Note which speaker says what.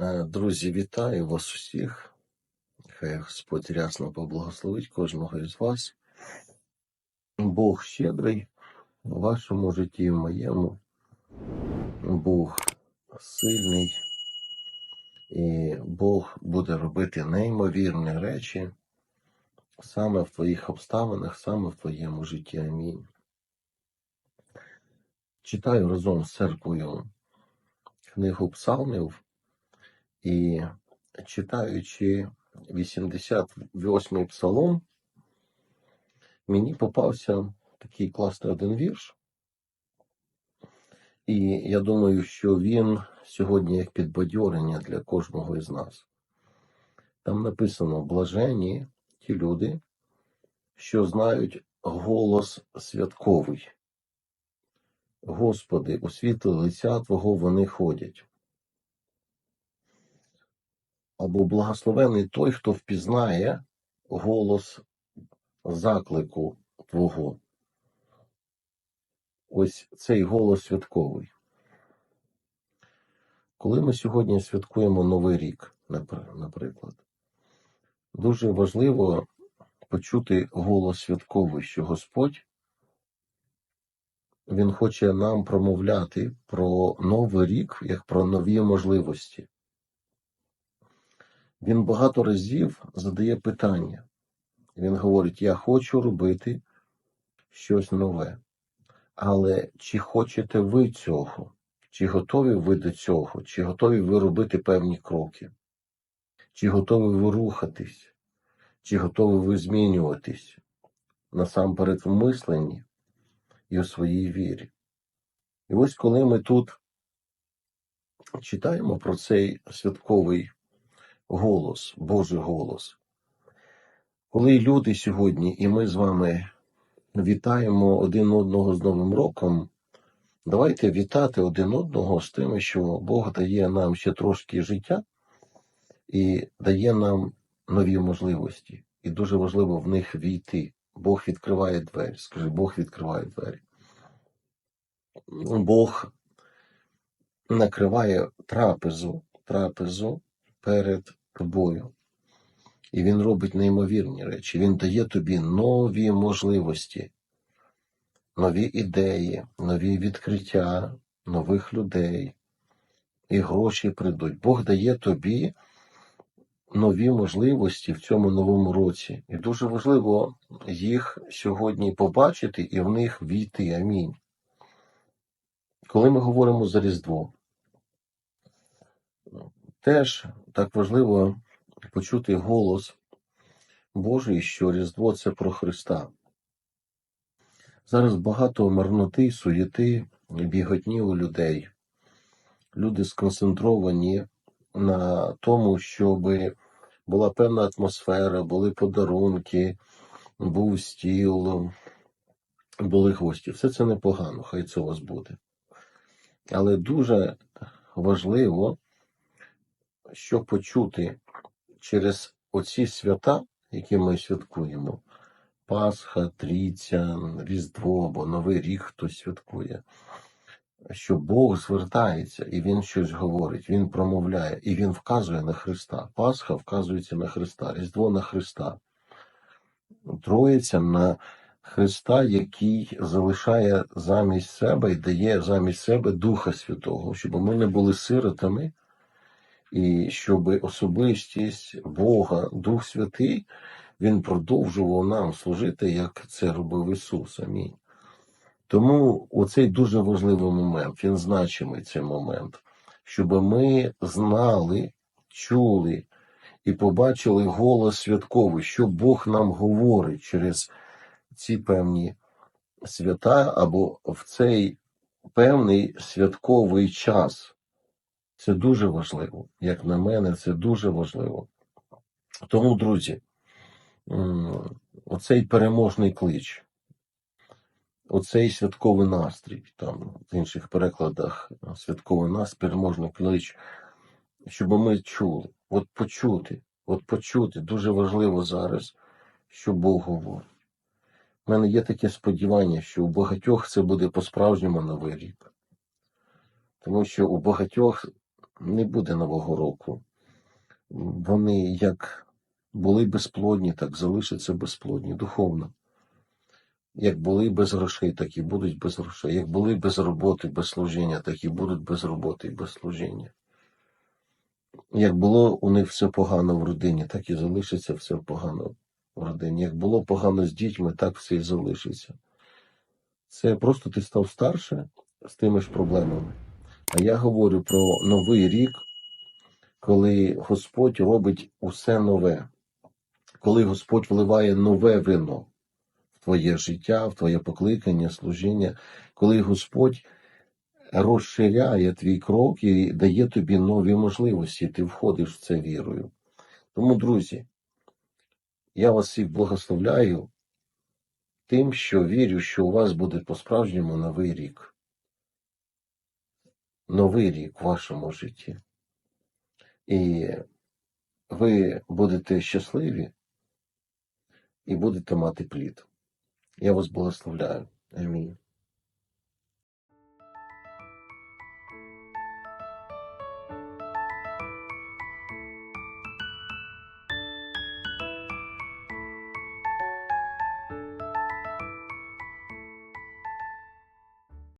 Speaker 1: Е, Друзі, вітаю вас усіх. Хай Господь рясно поблагословить кожного із вас. Бог щедрий у вашому житті і в моєму. Бог сильний, і Бог буде робити неймовірні речі саме в твоїх обставинах, саме в твоєму житті. Амінь. Читаю разом з церквою книгу псалмів і читаючи 88-й псалом, мені попався такий класний один вірш. І я думаю, що він сьогодні як підбадьорення для кожного із нас. Там написано: блажені ті люди, що знають голос святковий. Господи, у світлі лиця Твого вони ходять. Або благословений той, хто впізнає голос заклику Твого. Ось цей голос святковий. Коли ми сьогодні святкуємо Новий рік, наприклад, дуже важливо почути голос святковий, що Господь Він хоче нам промовляти про Новий рік як про нові можливості. Він багато разів задає питання. Він говорить: Я хочу робити щось нове. Але чи хочете ви цього? Чи готові ви до цього? Чи готові ви робити певні кроки? Чи готові ви рухатись? Чи готові ви змінюватись насамперед в мисленні і у своїй вірі? І ось коли ми тут читаємо про цей святковий голос, Божий голос, коли люди сьогодні і ми з вами вітаємо один одного з Новим роком, давайте вітати один одного з тим, що Бог дає нам ще трошки життя і дає нам нові можливості. І дуже важливо в них війти. Бог відкриває двері. Скажи, Бог відкриває двері. Бог накриває трапезу, трапезу перед тобою. І він робить неймовірні речі. Він дає тобі нові можливості, нові ідеї, нові відкриття нових людей. І гроші прийдуть. Бог дає тобі нові можливості в цьому новому році. І дуже важливо їх сьогодні побачити і в них війти. Амінь. Коли ми говоримо за Різдво, теж так важливо почути голос Божий, що Різдво це про Христа. Зараз багато марноти, суєти, біготні у людей. Люди сконцентровані на тому, щоб була певна атмосфера, були подарунки, був стіл, були гості. Все це непогано, хай це у вас буде. Але дуже важливо, що почути через оці свята, які ми святкуємо. Пасха, Трійця, Різдво або Новий рік хтось святкує. Що Бог звертається і Він щось говорить, Він промовляє, і Він вказує на Христа. Пасха вказується на Христа, Різдво на Христа. Троїця на Христа, який залишає замість себе і дає замість себе Духа Святого, щоб ми не були сиротами, і щоб особистість Бога, Дух Святий, Він продовжував нам служити, як це робив Ісус. Амінь. Тому оцей дуже важливий момент, він значимий цей момент, щоб ми знали, чули і побачили голос святковий, що Бог нам говорить через ці певні свята або в цей певний святковий час. Це дуже важливо. Як на мене, це дуже важливо. Тому, друзі, оцей переможний клич, оцей святковий настрій, там в інших перекладах е, святковий настрій, переможний клич, щоб ми чули, от почути, от почути, дуже важливо зараз, що Бог говорить. У мене є таке сподівання, що у багатьох це буде по-справжньому новий рік. Тому що у багатьох не буде нового року. Вони як були безплодні, так залишаться безплодні духовно. Як були без грошей, так і будуть без грошей. Як були без роботи, без служіння, так і будуть без роботи і без служіння. Як було у них все погано в родині, так і залишиться все погано в родині. Як було погано з дітьми, так все і залишиться. Це просто ти став старше з тими ж проблемами. А я говорю про новий рік, коли Господь робить усе нове, коли Господь вливає нове вино в твоє життя, в твоє покликання, служіння, коли Господь розширяє твій крок і дає тобі нові можливості, ти входиш в це вірою. Тому, друзі, я вас всіх благословляю тим, що вірю, що у вас буде по-справжньому новий рік. Новий рік в вашому житті. І ви будете щасливі і будете мати плід. Я вас благословляю. Амінь.